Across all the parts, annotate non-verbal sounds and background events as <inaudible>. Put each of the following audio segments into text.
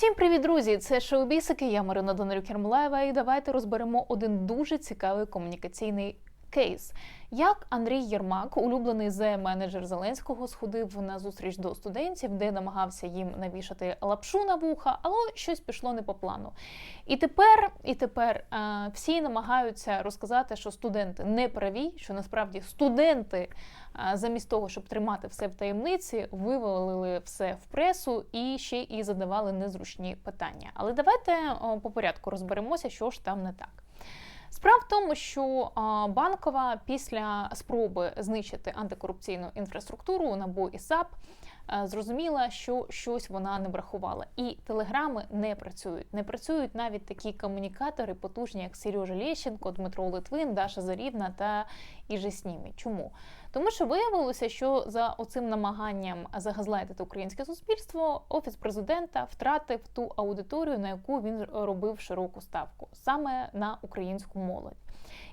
Всім привіт, друзі! Це шоу Бісики. Я Марина Донарюк Ярмолаєва, і давайте розберемо один дуже цікавий комунікаційний кейс. Як Андрій Єрмак, улюблений зе менеджер Зеленського, сходив на зустріч до студентів, де намагався їм навішати лапшу на вуха, але щось пішло не по плану. І тепер, і тепер е, всі намагаються розказати, що студенти не праві, що насправді студенти. е, Замість того, щоб тримати все в таємниці, вивалили все в пресу і ще і задавали незручні питання. Але давайте по порядку розберемося, що ж там не так. Справа в тому, що банкова після спроби знищити антикорупційну інфраструктуру НАБУ і САП зрозуміла, що щось вона не врахувала. І телеграми не працюють. Не працюють навіть такі комунікатори, потужні, як Сережа Лещенко, Дмитро Литвин, Даша Зарівна та Іже Снімі. Чому? Тому що виявилося, що за оцим намаганням загазлайтити українське суспільство, офіс президента втратив ту аудиторію, на яку він робив широку ставку, саме на українську молодь.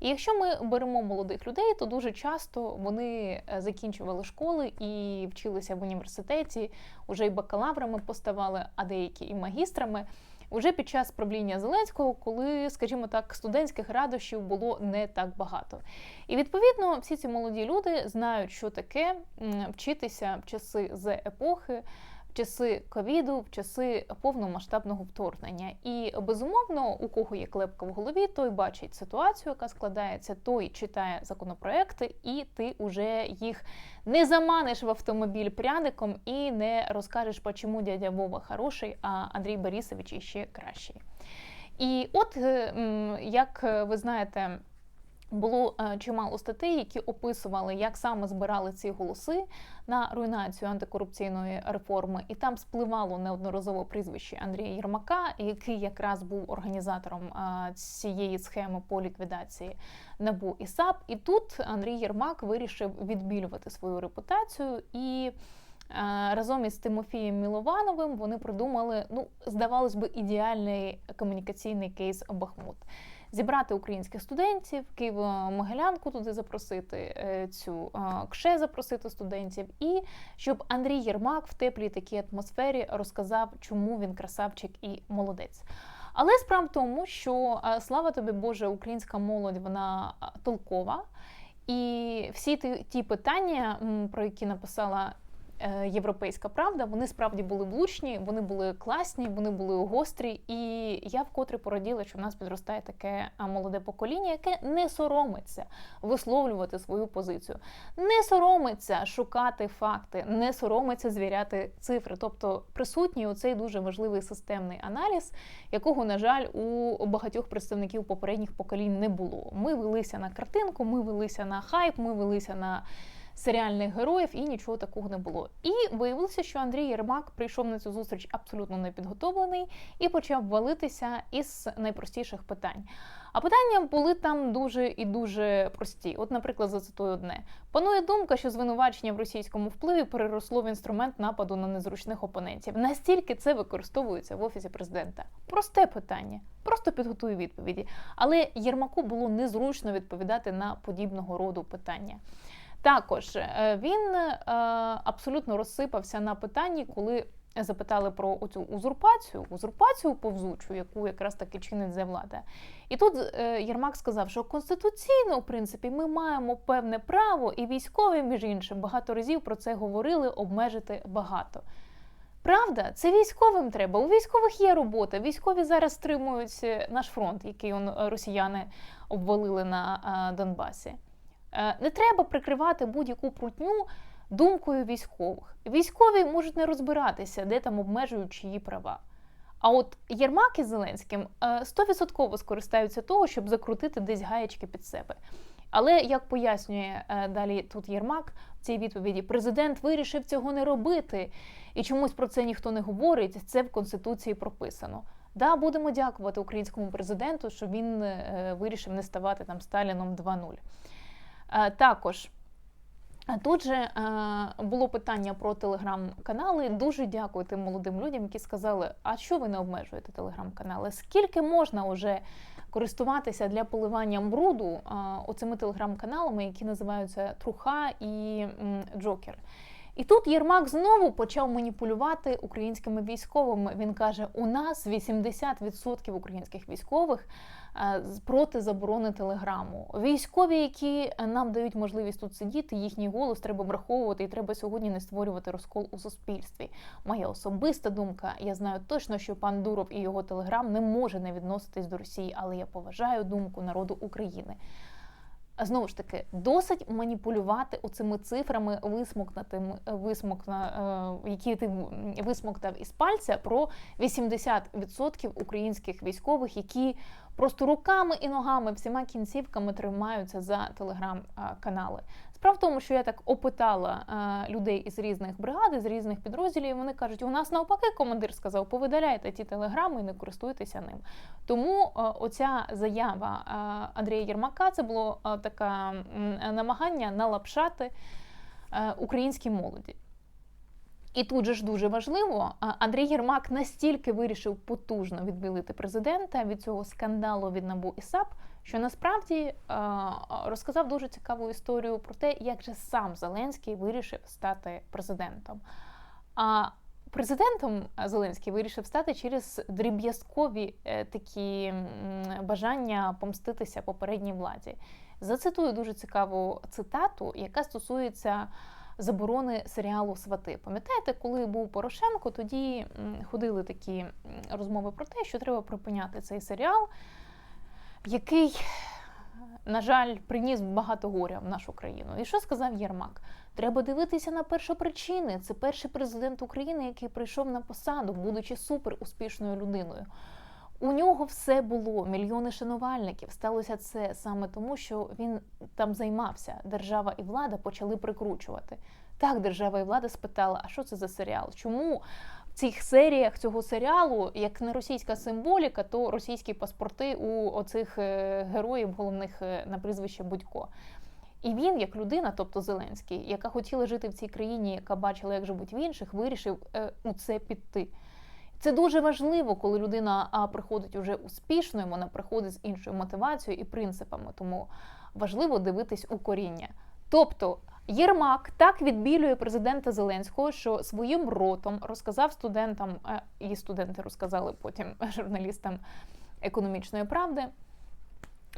І якщо ми беремо молодих людей, то дуже часто вони е, закінчували школи і вчилися в університеті, уже й бакалаврами поставали, а деякі і магістрами. Уже під час правління Зеленського, коли, скажімо так, студентських радощів було не так багато. І відповідно всі ці молоді люди знають, що таке вчитися в часи з епохи, в часи ковіду, в часи повномасштабного вторгнення. І безумовно, у кого є клепка в голові, той бачить ситуацію, яка складається, той читає законопроекти, і ти вже їх не заманиш в автомобіль пряником і не розкажеш, чому дядя Вова хороший, а Андрій Борисович іще кращий. І от, е, як ви знаєте, було е, чимало статей, які описували, як саме збирали ці голоси на руйнацію антикорупційної реформи, і там спливало неодноразово прізвище Андрія Єрмака, який якраз був організатором е, цієї схеми по ліквідації НАБУ і САП. І тут Андрій Єрмак вирішив відбілювати свою репутацію і. е, Разом із Тимофієм Міловановим вони придумали, ну, здавалось би, ідеальний комунікаційний кейс Бахмут зібрати українських студентів, Києво-Могилянку туди запросити, е, цю е, КШЕ запросити студентів, і щоб Андрій Єрмак в теплій такій атмосфері розказав, чому він красавчик і молодець. Але справа в тому, що е, слава тобі Боже, українська молодь вона толкова. І всі ті, питання, про які написала Європейська правда, вони справді були влучні, вони були класні, вони були гострі. І я вкотре пораділа, що в нас підростає таке молоде покоління, яке не соромиться висловлювати свою позицію, не соромиться шукати факти, не соромиться звіряти цифри. Тобто присутній оцей дуже важливий системний аналіз, якого, на жаль, у багатьох представників попередніх поколінь не було. Ми велися на картинку, ми велися на хайп, ми велися на серіальних героїв, і нічого такого не було. І виявилося, що Андрій Єрмак прийшов на цю зустріч абсолютно непідготовлений і почав валитися із найпростіших питань. А питання були там дуже і дуже прості. От, наприклад, зацитую одне: панує думка, що звинувачення в російському впливі переросло в інструмент нападу на незручних опонентів. Настільки це використовується в офісі президента. Просте питання, просто підготую відповіді. Але Єрмаку було незручно відповідати на подібного роду питання. Також е, він е, абсолютно розсипався на питанні, коли запитали про цю узурпацію, узурпацію повзучу, яку якраз таки чинить за влада. І тут е, Єрмак сказав, що конституційно, в принципі, ми маємо певне право, і військові, між іншим, багато разів про це говорили, обмежити багато. Правда, це військовим треба. У військових є робота. Військові зараз стримують наш фронт, який росіяни обвалили на Донбасі. Е, Не треба прикривати будь-яку прутню думкою військових. Військові можуть не розбиратися, де там обмежують чиї права. А от Єрмак із Зеленським е, стовідсотково скористаються того, щоб закрутити десь гаєчки під себе. Але як пояснює е, далі тут Єрмак в цій відповіді, президент вирішив цього не робити, і чомусь про це ніхто не говорить. Це в конституції прописано. Да, будемо дякувати українському президенту, що він е, вирішив не ставати там Сталіном 2.0. Е, Також Тут же е, було питання про телеграм-канали. Дуже дякую тим молодим людям, які сказали: а що ви не обмежуєте телеграм-канали? Скільки можна вже користуватися для поливання бруду е, оцими телеграм-каналами, які називаються Труха і Джокер? І тут Єрмак знову почав маніпулювати українськими військовими. Він каже: у нас 80% українських військових проти заборони телеграму. Військові, які нам дають можливість тут сидіти, їхній голос треба враховувати, і треба сьогодні не створювати розкол у суспільстві. Моя особиста думка. Я знаю точно, що пан Дуров і його телеграм не може не відноситись до Росії, але я поважаю думку народу України. Знову ж таки, досить маніпулювати оцими цифрами, висмокнутими, висмокна, е, які ти висмоктав із пальця про 80% українських військових, які просто руками і ногами, всіма кінцівками тримаються за телеграм-канали. Справа в тому, що я так опитала людей із різних бригад, із різних підрозділів, вони кажуть, у нас навпаки командир сказав, повидаляйте ті телеграми і не користуйтеся ним. Тому оця заява Андрія Єрмака це було таке намагання налапшати українській молоді. І тут же ж дуже важливо, Андрій Єрмак настільки вирішив потужно відбілити президента від цього скандалу від НАБУ і САП, що насправді розказав дуже цікаву історію про те, як же сам Зеленський вирішив стати президентом. А президентом Зеленський вирішив стати через дріб'язкові е, такі бажання помститися попередній владі. Зацитую дуже цікаву цитату, яка стосується заборони серіалу Свати. Пам'ятаєте, коли був Порошенко, тоді ходили такі розмови про те, що треба припиняти цей серіал, який, на жаль, приніс багато горя в нашу країну. І що сказав Єрмак? Треба дивитися на першопричини. Це перший президент України, який прийшов на посаду, будучи супер успішною людиною. У нього все було, мільйони шанувальників. Сталося це саме тому, що він там займався. Держава і влада почали прикручувати. Так, держава і влада спитала: а що це за серіал? Чому в цих серіях цього серіалу, як не російська символіка, то російські паспорти у оцих е, героїв, головних е, на прізвище Будько? І він, як людина, тобто Зеленський, яка хотіла жити в цій країні, яка бачила, як живуть в інших, вирішив е, у це піти. Це дуже важливо, коли людина приходить уже успішною, вона приходить з іншою мотивацією і принципами. Тому важливо дивитись у коріння. Тобто Єрмак так відбілює президента Зеленського, що своїм ротом розказав студентам, е, і студенти розказали потім <laughs> журналістам економічної правди.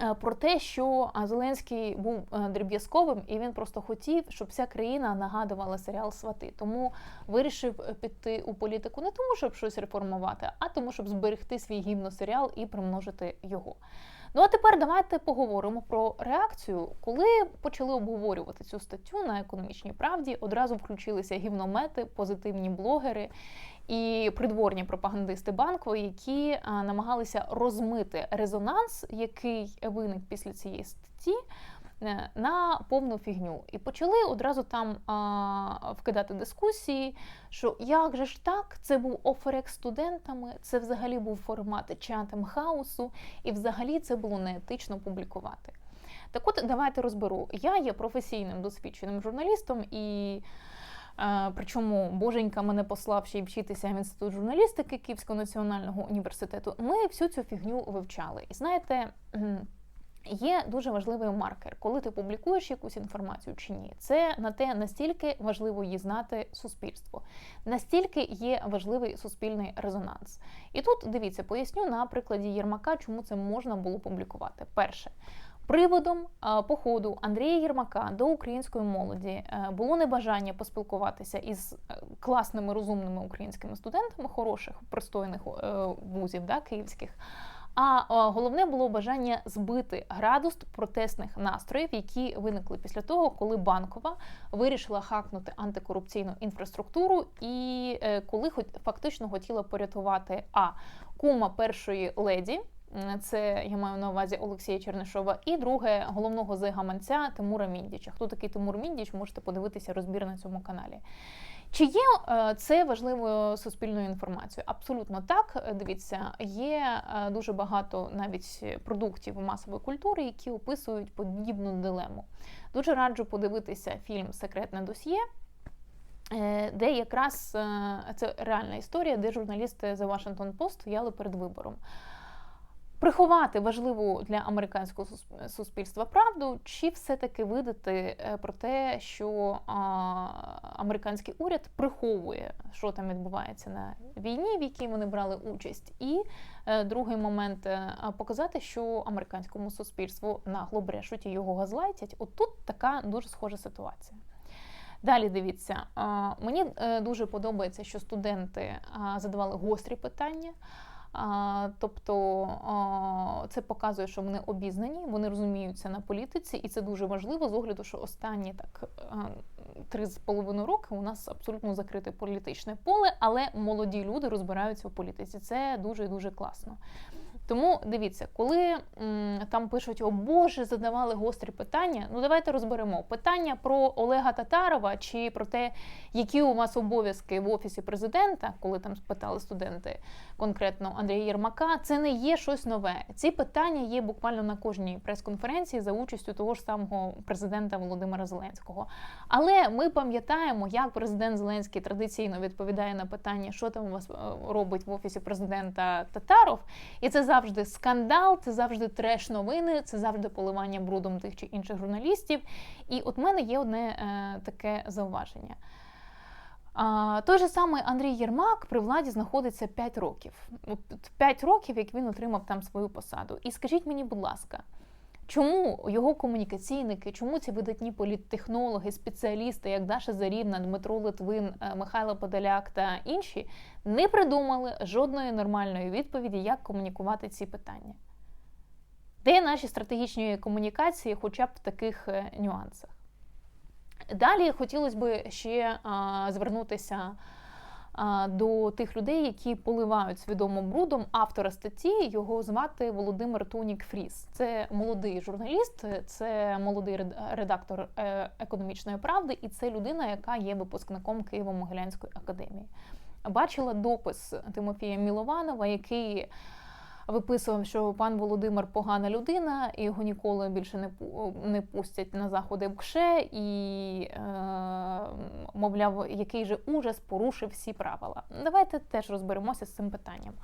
Е, Про те, що Зеленський був е, дріб'язковим, і він просто хотів, щоб вся країна нагадувала серіал Свати. Тому вирішив е, піти у політику не тому, щоб щось реформувати, а тому, щоб зберегти свій гімносеріал і примножити його. Ну а тепер давайте поговоримо про реакцію. Коли почали обговорювати цю статтю на економічній правді, одразу включилися гівномети, позитивні блогери і придворні пропагандисти банку, які намагалися розмити резонанс, який виник після цієї статті. е, На повну фігню і почали одразу там а, вкидати дискусії, що як же ж так, це був оферек студентами, це взагалі був формат чатем хаосу, і взагалі це було неетично публікувати. Так от давайте розберу. Я є професійним досвідченим журналістом і. Е, Причому боженька мене послав ще й вчитися в інститут журналістики Київського національного університету. Ми всю цю фігню вивчали. І знаєте, є дуже важливий маркер, коли ти публікуєш якусь інформацію чи ні. Це на те, настільки важливо її знати суспільство, настільки є важливий суспільний резонанс. І тут дивіться, поясню на прикладі Єрмака, чому це можна було публікувати. Перше. Приводом походу Андрія Єрмака до української молоді е, було небажання поспілкуватися із е, класними розумними українськими студентами, хороших, пристойних е, вузів да, київських. А головне було бажання збити градус протестних настроїв, які виникли після того, коли банкова вирішила хакнути антикорупційну інфраструктуру, і коли фактично хотіла порятувати а кума першої леді. Це я маю на увазі Олексія Чернишова, і друге головного зигаманця Тимура Міндіча. Хто такий Тимур Міндіч? Можете подивитися розбір на цьому каналі. Чи є е, це важливою суспільною інформацією? Абсолютно так. Е, Дивіться, є е, дуже багато навіть продуктів масової культури, які описують подібну дилему. Дуже раджу подивитися фільм Секретне досьє. Де якраз це реальна історія, де журналісти The Washington Post стояли перед вибором. Приховати важливу для американського суспільства правду, чи все-таки видати е, про те, що а, американський уряд приховує, що там відбувається на війні, в якій вони брали участь, і е, другий момент е, показати, що американському суспільству нагло брешуть і його газлайтять. От тут така дуже схожа ситуація. Далі дивіться, мені дуже подобається, що студенти задавали гострі питання. Тобто це показує, що вони обізнані, вони розуміються на політиці, і це дуже важливо з огляду, що останні так три з половиною роки у нас абсолютно закрите політичне поле, але молоді люди розбираються в політиці. Це дуже дуже класно. Тому дивіться, коли м, там пишуть, о Боже, задавали гострі питання. Ну давайте розберемо питання про Олега Татарова чи про те, які у вас обов'язки в офісі президента, коли там спитали студенти конкретно Андрія Єрмака. Це не є щось нове. Ці питання є буквально на кожній прес-конференції за участю того ж самого президента Володимира Зеленського. Але ми пам'ятаємо, як президент Зеленський традиційно відповідає на питання, що там у вас е, робить в офісі президента Татаров, і це завжди скандал, це завжди треш новини, це завжди поливання брудом тих чи інших журналістів. І от в мене є одне е, таке зауваження. А, той же самий Андрій Єрмак при владі знаходиться 5 років. От 5 років, як він отримав там свою посаду. І скажіть мені, будь ласка, чому його комунікаційники, чому ці видатні політтехнологи, спеціалісти, як Даша Зарівна, Дмитро Литвин, е, Михайло Подоляк та інші, не придумали жодної нормальної відповіді, як комунікувати ці питання? Де наші стратегічні комунікації, хоча б в таких е, нюансах? Далі хотілося б ще звернутися до тих людей, які поливають свідомо брудом автора статті. Його звати Володимир Тунік Фріс. Це молодий журналіст, це молодий ред- редактор е, економічної правди, і це людина, яка є випускником Києво-Могилянської академії. Бачила допис Тимофія Мілованова, який виписував, що пан Володимир погана людина, і його ніколи більше не не пустять на заходи БКШЕ, і е, мовляв, який же ужас порушив всі правила. Давайте теж розберемося з цим питанням.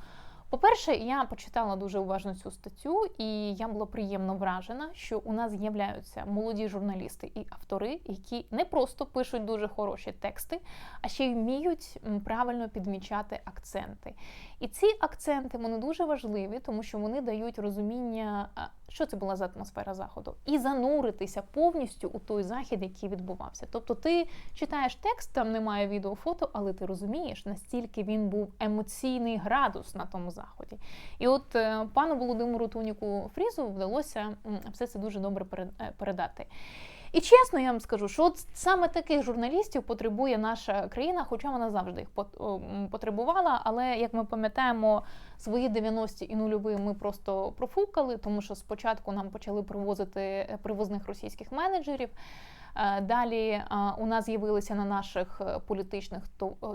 По-перше, я почитала дуже уважно цю статтю, і я була приємно вражена, що у нас з'являються молоді журналісти і автори, які не просто пишуть дуже хороші тексти, а ще й вміють правильно підмічати акценти. І ці акценти вони дуже важливі, тому що вони дають розуміння, що це була за атмосфера заходу, і зануритися повністю у той захід, який відбувався. Тобто, ти читаєш текст, там немає відео, фото, але ти розумієш, настільки він був емоційний градус на тому заході. І от е, пану Володимиру Туніку Фрізу вдалося все це дуже добре е, передати. І чесно, я вам скажу, що от саме таких журналістів потребує наша країна, хоча вона завжди їх пот- потребувала. Але як ми пам'ятаємо, свої 90-ті і нульові ми просто профукали, тому що спочатку нам почали привозити е, привозних російських менеджерів. Е, Далі е, у нас з'явилися на наших е, політичних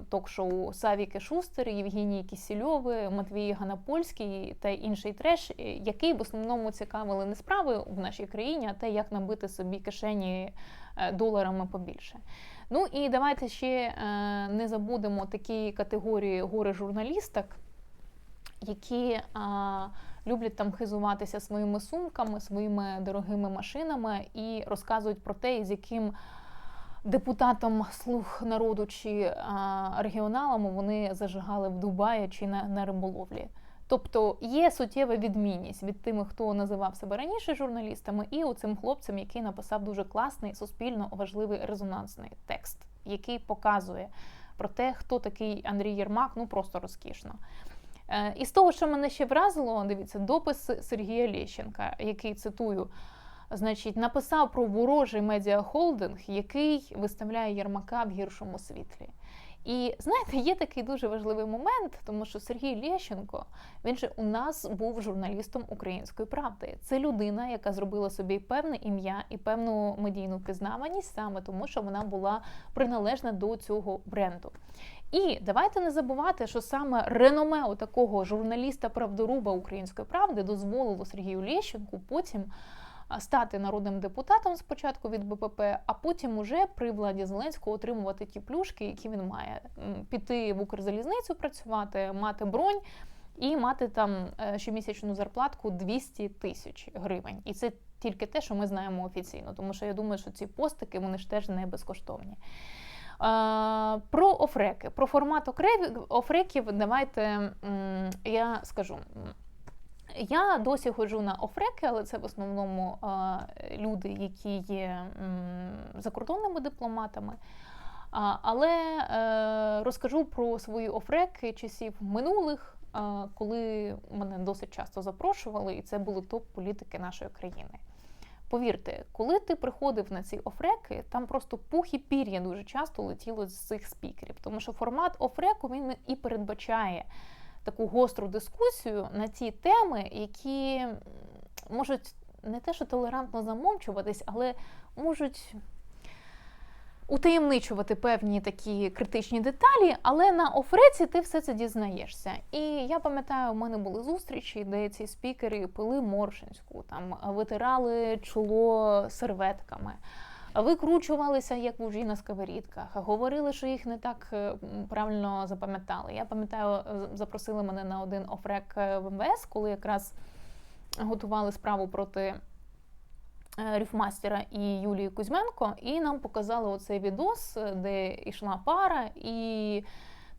ток-шоу Савіки Шустер, Євгеній Кісільови, Матвій Ганапольський та інший треш, який в основному цікавили не справи в нашій країні, а те, як набити собі кишені доларами побільше. Ну і давайте ще не забудемо такі категорії горе-журналісток, які а, люблять там хизуватися своїми сумками, своїми дорогими машинами і розказують про те, з яким депутатом слуг народу чи а, регіоналами вони зажигали в Дубаї чи на, на риболовлі. Тобто є суттєва відмінність від тими, хто називав себе раніше журналістами, і оцим хлопцем, який написав дуже класний, суспільно важливий резонансний текст, який показує про те, хто такий Андрій Єрмак, ну просто розкішно. Е, І з того, що мене ще вразило, дивіться, допис Сергія Лещенка, який цитую. Значить, написав про ворожий медіахолдинг, який виставляє Єрмака в гіршому світлі. І знаєте, є такий дуже важливий момент, тому що Сергій Лещенко, він же у нас був журналістом української правди. Це людина, яка зробила собі певне ім'я і певну медійну впізнаваність саме тому, що вона була приналежна до цього бренду. І давайте не забувати, що саме реноме у такого журналіста-правдоруба української правди дозволило Сергію Лещенку потім стати народним депутатом спочатку від БПП, а потім уже при владі Зеленського отримувати ті плюшки, які він має. Піти в Укрзалізницю працювати, мати бронь. і мати там е, щомісячну зарплатку 200 тисяч гривень. І це тільки те, що ми знаємо офіційно, тому що я думаю, що ці постики вони ж теж не безкоштовні. Про офреки, про формат офреків, давайте я скажу. Я досі ходжу на офреки, але це в основному люди, які є закордонними дипломатами. Але е, розкажу про свої офреки часів минулих, коли мене досить часто запрошували, і це були топ-політики нашої країни. Повірте, коли ти приходив на ці офреки, там просто пух і пір'я дуже часто летіло з цих спікерів, тому що формат офреку він і передбачає таку гостру дискусію на ті теми, які можуть не те, що толерантно замовчуватись, але можуть утаємничувати певні такі критичні деталі, але на офреці ти все це дізнаєшся. І я пам'ятаю, у мене були зустрічі, де ці спікери пили моршинську, там витирали чоло серветками. Викручувалися як вужі на сковорідках, говорили, що їх не так е, правильно запам'ятали. Я пам'ятаю, е, запросили мене на один офрек е, в МВС, коли якраз готували справу проти Ріфмастера і Юлії Кузьменко, і нам показали оцей відос, де йшла пара, і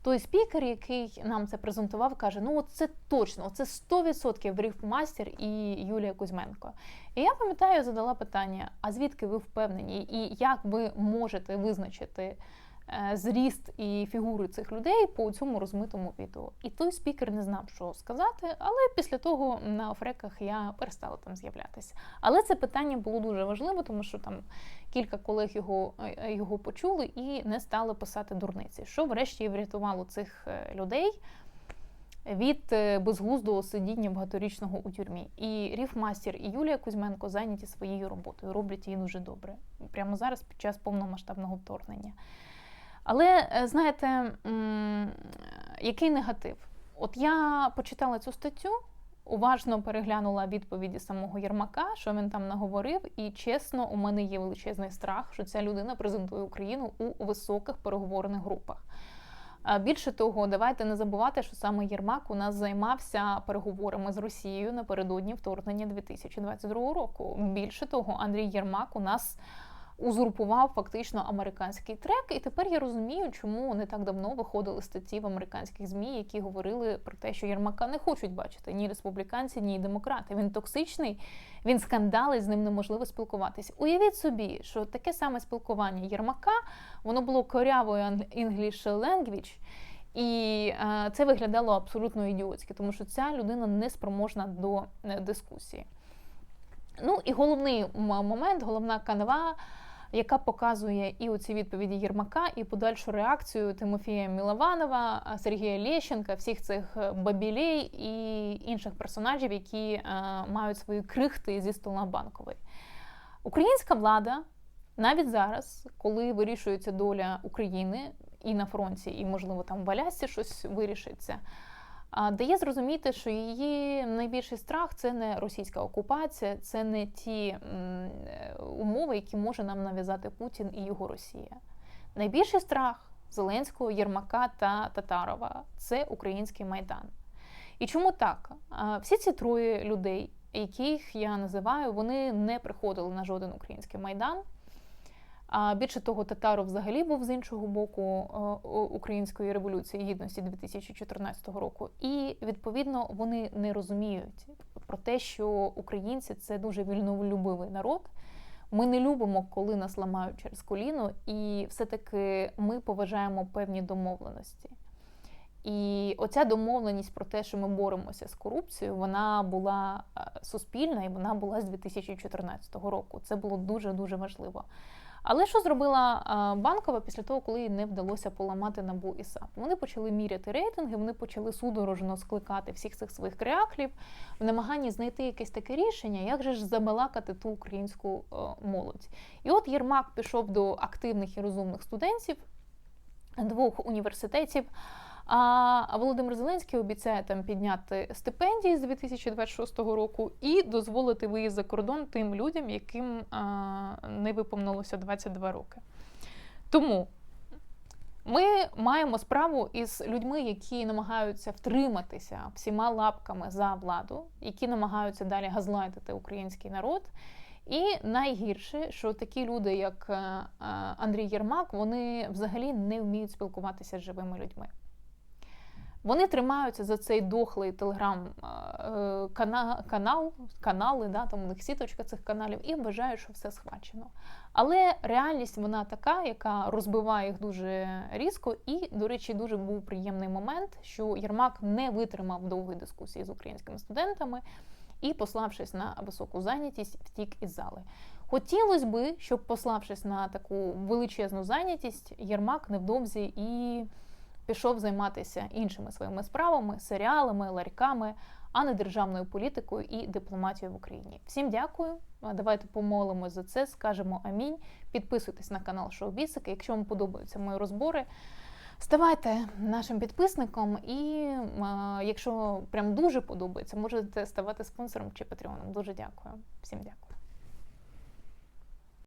той спікер, який нам це презентував, каже: ну це точно, це 100% Ріфмастер і Юлія Кузьменко. І я пам'ятаю, задала питання: а звідки ви впевнені, і як ви можете визначити зріст і фігури цих людей по цьому розмитому відео? І той спікер не знав, що сказати, але після того на офреках я перестала там з'являтися. Але це питання було дуже важливо, тому що там кілька колег його, е, його почули і не стали писати дурниці, що врешті врятувало цих е, людей від е, безглуздого сидіння багаторічного у тюрмі. І Ріфмастер і Юлія Кузьменко зайняті своєю роботою, роблять її дуже добре. Прямо зараз під час повномасштабного вторгнення. Але е, знаєте, який негатив? От я почитала цю статтю, уважно переглянула відповіді самого Єрмака, що він там наговорив, і чесно, у мене є величезний страх, що ця людина презентує Україну у високих переговорних групах. Більше того, давайте не забувати, що саме Єрмак у нас займався переговорами з Росією напередодні вторгнення 2022 року. Більше того, Андрій Єрмак у нас узурпував фактично американський трек, і тепер я розумію, чому не так давно виходили статті в американських змі, які говорили про те, що Єрмака не хочуть бачити ні республіканці, ні демократи. Він токсичний, він скандалить, з ним неможливо спілкуватись. Уявіть собі, що таке саме спілкування Єрмака воно було корявою English language, і е, це виглядало абсолютно ідіотськи, тому що ця людина не спроможна до е, дискусії. Ну і головний момент, головна канва, яка показує і оці відповіді Єрмака, і подальшу реакцію Тимофія Мілованова, Сергія Лещенка, всіх цих е, бабілей і інших персонажів, які е, мають свої крихти зі стола банкової. Українська влада навіть зараз, коли вирішується доля України і на фронті, і, можливо, там в Алясці щось вирішиться. Дає зрозуміти, що її найбільший страх це не російська окупація, це не ті умови, які може нам нав'язати Путін і його Росія. Найбільший страх Зеленського, Єрмака та Татарова це український майдан. І чому так? Всі ці троє людей, яких я називаю, вони не приходили на жоден український майдан. А більше того, Татаров взагалі був з іншого боку е, Української революції гідності 2014 року. І відповідно вони не розуміють про те, що українці це дуже вільнолюбивий народ. Ми не любимо, коли нас ламають через коліно, і все-таки ми поважаємо певні домовленості. І оця домовленість про те, що ми боремося з корупцією, вона була е, суспільна і вона була з 2014 року. Це було дуже дуже важливо. Але що зробила банкова після того, коли їй не вдалося поламати набу і САП? Вони почали міряти рейтинги, вони почали судорожно скликати всіх цих своїх кряклів в намаганні знайти якесь таке рішення, як же ж забалакати ту українську е, молодь. І от Єрмак пішов до активних і розумних студентів двох університетів. А Володимир Зеленський обіцяє там підняти стипендії з 2026 року і дозволити виїзд за кордон тим людям, яким а, не виповнилося 22 роки. Тому Ми маємо справу із людьми, які намагаються втриматися всіма лапками за владу, які намагаються далі газлайтити український народ. І найгірше, що такі люди, як е, Андрій Єрмак, вони взагалі не вміють спілкуватися з живими людьми. Вони тримаються за цей дохлий телеграм-канал, канали, да, там у них сіточка цих каналів, і вважають, що все схвачено. Але реальність вона така, яка розбиває їх дуже різко. І, до речі, дуже був приємний момент, що Єрмак не витримав довгої дискусії з українськими студентами і, пославшись на високу зайнятість, втік із зали. Хотілося би, щоб, пославшись на таку величезну зайнятість, Єрмак невдовзі і пішов займатися іншими своїми справами, серіалами, ларьками, а не державною політикою і дипломатією в Україні. Всім дякую. Давайте помолимось за це, скажемо амінь. Підписуйтесь на канал Шоу Бісики. Якщо вам подобаються мої розбори, ставайте нашим підписником. І е, якщо прям дуже подобається, можете ставати спонсором чи патреоном. Дуже дякую. Всім дякую.